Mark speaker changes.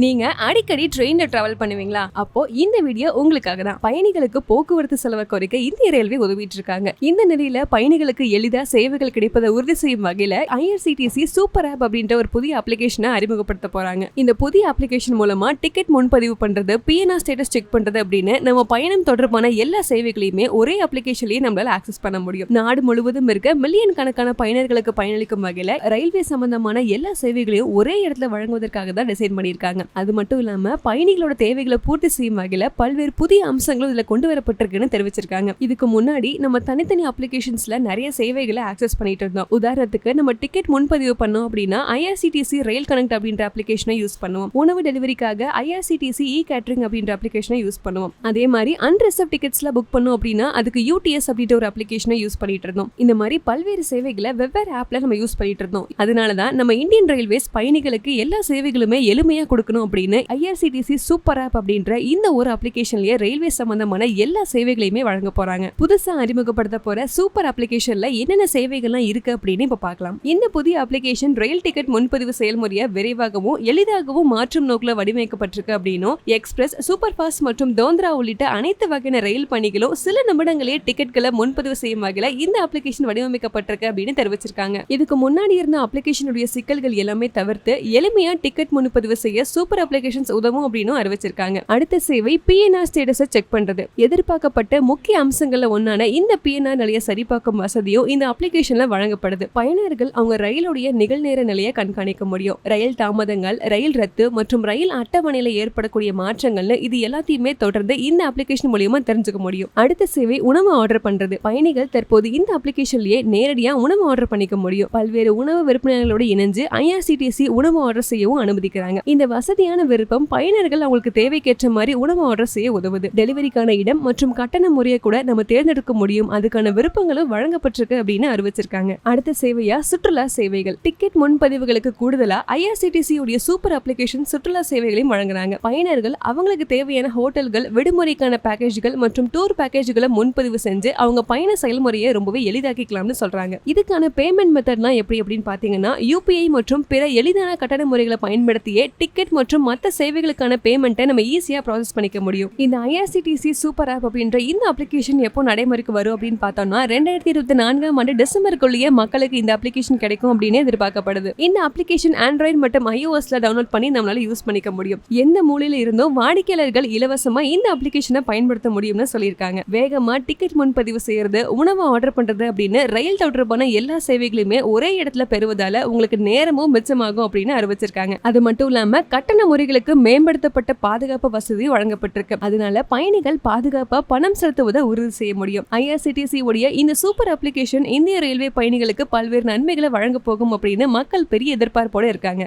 Speaker 1: நீங்க அடிக்கடி ட்ரெயின்ல டிராவல் பண்ணுவீங்களா? அப்போ இந்த வீடியோ உங்களுக்காக தான். பயணிகளுக்கு போக்குவரத்து செலவை குறைக்க இந்திய ரயில்வே உதவிட்டு இருக்காங்க இந்த நிலையில பயணிகளுக்கு எளிதா சேவைகள் கிடைப்பதை உறுதி செய்யும் வகையில ஐஆர்சிடிசி சூப்பர் ஆப் அப்படின்ற ஒரு புதிய அப்ளிகேஷனை அறிமுகப்படுத்த போறாங்க. இந்த புதிய அப்ளிகேஷன் மூலமா டிக்கெட் முன்பதிவு பண்றது பிஎன்ஆர் ஸ்டேட்டஸ் செக் பண்றது அப்படின்னு நம்ம பயணம் தொடர்பான எல்லா சேவைகளையுமே ஒரே அப்ளிகேஷன்லயே நம்மளால ஆக்சஸ் பண்ண முடியும். நாடு முழுவதும் இருக்க மில்லியன் கணக்கான பயணர்களுக்கு பயனளிக்கும் வகையில ரயில்வே சம்பந்தமான எல்லா சேவைகளையும் ஒரே இடத்துல வழங்குவதற்காக தான் டிசைன் பண்ணியிருக்காங்க. அது மட்டும் இல்லாம பயணிகளோட தேவைகளை பூர்த்தி செய்யும் வகையில பல்வேறு புதிய அம்சங்களும் இதுல கொண்டு வரப்பட்டிருக்குன்னு தெரிவிச்சிருக்காங்க. இதுக்கு முன்னாடி நம்ம தனித்தனி அப்ளிகேஷன்ஸ்ல நிறைய சேவைகளை ஆக்சஸ் பண்ணிட்டு இருந்தோம். உதாரணத்துக்கு நம்ம டிக்கெட் முன்பதிவு பண்ணோம் அப்படின்னா ஐஆர்சிடிசி ரயில் கனெக்ட் அப்படின்ற அப்ளிகேஷனை யூஸ் பண்ணுவோம். உணவு டெலிவரிக்காக ஐஆர்சிடிசி இ கேட்டரிங் அப்படின்ற அப்ளிகேஷனை யூஸ் பண்ணுவோம். அதே மாதிரி அன்ரிசர்வ் டிக்கெட்ஸ்ல புக் பண்ணோம் அப்படின்னா அதுக்கு யூடிஎஸ் அப்படின்ற ஒரு அப்ளிகேஷனை யூஸ் பண்ணிட்டு இருந்தோம். இந்த மாதிரி பல்வேறு சேவைகளை வெவ்வேறு ஆப்ல நம்ம யூஸ் பண்ணிட்டு இருந்தோம். அதனாலதான் நம்ம இந்தியன் ரயில்வேஸ் பயணிகளுக்கு எல்லா சேவைகளுமே எளிமையா கொடுக்கணும் அப்படின்னு ஐஆர்சிடிசி சூப்பர் ஆப் அப்படின்ற இந்த ஒரு அப்ளிகேஷன்லயே ரயில்வே சம்பந்தமான எல்லா சேவைகளையுமே வழங்க போறாங்க. புதுசா அறிமுகப்படுத்த போற சூப்பர் அப்ளிகேஷன்ல என்னென்ன சேவைகள்லாம் இருக்கு அப்படின்னு இப்ப பார்க்கலாம். இந்த புதிய அப்ளிகேஷன் ரயில் டிக்கெட் முன்பதிவு செயல்முறையை விரைவாகவும் எளிதாகவும் மாற்றும் நோக்கில் வடிவமைக்கப்பட்டிருக்கு அப்படின்னும் எக்ஸ்பிரஸ் சூப்பர் ஃபாஸ்ட் மற்றும் தோந்திரா உள்ளிட்ட அனைத்து வகையான ரயில் பணிகளும் சில நிமிடங்களே டிக்கெட்களை முன்பதிவு செய்யும் வகையில இந்த அப்ளிகேஷன் வடிவமைக்கப்பட்டிருக்கு அப்படின்னு தெரிவிச்சிருக்காங்க. இதுக்கு முன்னாடி இருந்த அப்ளிகேஷனுடைய சிக்கல்கள் எல்லாமே தவிர்த்து எளிமையா டிக்கெட் முன்பதிவு செய்ய சூப்பர் அப்ளிகேஷன்ஸ் உதவும் அப்படின்னு அறிவிச்சிருக்காங்க. அடுத்த சேவை பிஎன்ஆர் ஸ்டேட்டஸை செக் பண்றது. எதிர்பார்க்கப்பட்ட முக்கிய அம்சங்கள்ல ஒன்னான இந்த பிஎன்ஆர் நிலையை சரிபார்க்கும் வசதியும் இந்த அப்ளிகேஷன்ல வழங்கப்படுது. பயனர்கள் அவங்க ரயிலுடைய நிகழ்நேர நிலையை கண்காணிக்க முடியும். ரயில் தாமதங்கள் ரயில் ரத்து மற்றும் ரயில் அட்டவணையில ஏற்படக்கூடிய மாற்றங்கள்னு இது எல்லாத்தையுமே தொடர்ந்து இந்த அப்ளிகேஷன் மூலியமா தெரிஞ்சுக்க முடியும். அடுத்த சேவை உணவு ஆர்டர் பண்றது. பயணிகள் தற்போது இந்த அப்ளிகேஷன்லயே நேரடியா உணவு ஆர்டர் பண்ணிக்க முடியும். பல்வேறு உணவு விற்பனைகளோடு இணைஞ்சு ஐஆர்சிடிசி உணவு ஆர்டர் செய்யவும் அனுமதிக்கிறாங்க. இந்த வசதி வசதியான விருப்பம் பயனர்கள் அவங்களுக்கு தேவைக்கேற்ற மாதிரி உணவு ஆர்டர் செய்ய உதவுது. டெலிவரிக்கான இடம் மற்றும் கட்டண முறையை கூட நம்ம தேர்ந்தெடுக்க முடியும். அதுக்கான விருப்பங்களும் வழங்கப்பட்டிருக்கு அப்படின்னு அறிவிச்சிருக்காங்க. அடுத்த சேவையா? சுற்றுலா சேவைகள். டிக்கெட் முன்பதிவுகளுக்கு கூடுதலா? ஐஆர்சிடிசி உடைய சூப்பர் அப்ளிகேஷன் சுற்றுலா சேவைகளையும் வழங்குறாங்க. பயனர்கள் அவங்களுக்கு தேவையான ஹோட்டல்கள் விடுமுறைக்கான பேக்கேஜ்கள் மற்றும் டூர் பேக்கேஜ்களை முன்பதிவு செஞ்சு அவங்க பயண செயல்முறையை ரொம்பவே எளிதாக்கிக்கலாம்னு சொல்றாங்க. இதுக்கான பேமெண்ட் மெத்தட்லாம் எப்படி அப்படின்னு பாத்தீங்கன்னா யூபிஐ மற்றும் பிற எளிதான கட்டண முறைகளை பயன்படுத்தியே டிக்கெட் மற்றும் மற்ற சேவைகளுக்கான பேமெண்ட்டை நம்ம ஈஸியாக ப்ராசஸ் பண்ணிக்க முடியும். இந்த ஐஆர்சிடிசி சூப்பர் ஆப் அப்படின்ற இந்த அப்ளிகேஷன் எப்போ நடைமுறைக்கு வரும் அப்படின்னு பார்த்தோம்னா ரெண்டாயிரத்தி இருபத்தி நான்காம் ஆண்டு டிசம்பருக்குள்ளேயே மக்களுக்கு இந்த அப்ளிகேஷன் கிடைக்கும் அப்படின்னு எதிர்பார்க்கப்படுது. இந்த அப்ளிகேஷன் ஆண்ட்ராய்டு மற்றும் ஐஓஎஸ்ல டவுன்லோட் பண்ணி நம்மளால யூஸ் பண்ணிக்க முடியும். எந்த மூலையில இருந்தும் வாடிக்கையாளர்கள் இலவசமா இந்த அப்ளிகேஷனை பயன்படுத்த முடியும்னு சொல்லியிருக்காங்க. வேகமா டிக்கெட் முன்பதிவு செய்யறது உணவு ஆர்டர் பண்றது அப்படின்னு ரயில் தொடர்பான எல்லா சேவைகளுமே ஒரே இடத்துல பெறுவதால உங்களுக்கு நேரமும் மிச்சமாகும் அப்படின்னு அறிவிச்சிருக்காங்க. அது மட்டும் இல்லாம கட்டண முறைகளுக்கு மேம்படுத்தப்பட்ட பாதுகாப்பு வசதி வழங்கப்பட்டிருக்கு. அதனால பயணிகள் பாதுகாப்பா பணம் செலுத்துவதை உறுதி செய்ய முடியும். ஐஆர்சிடிசி உடைய இந்த சூப்பர் அப்ளிகேஷன் இந்திய ரயில்வே பயணிகளுக்கு பல்வேறு நன்மைகளை வழங்க போகும் அப்படின்னு மக்கள் பெரிய எதிர்பார்ப்போட இருக்காங்க.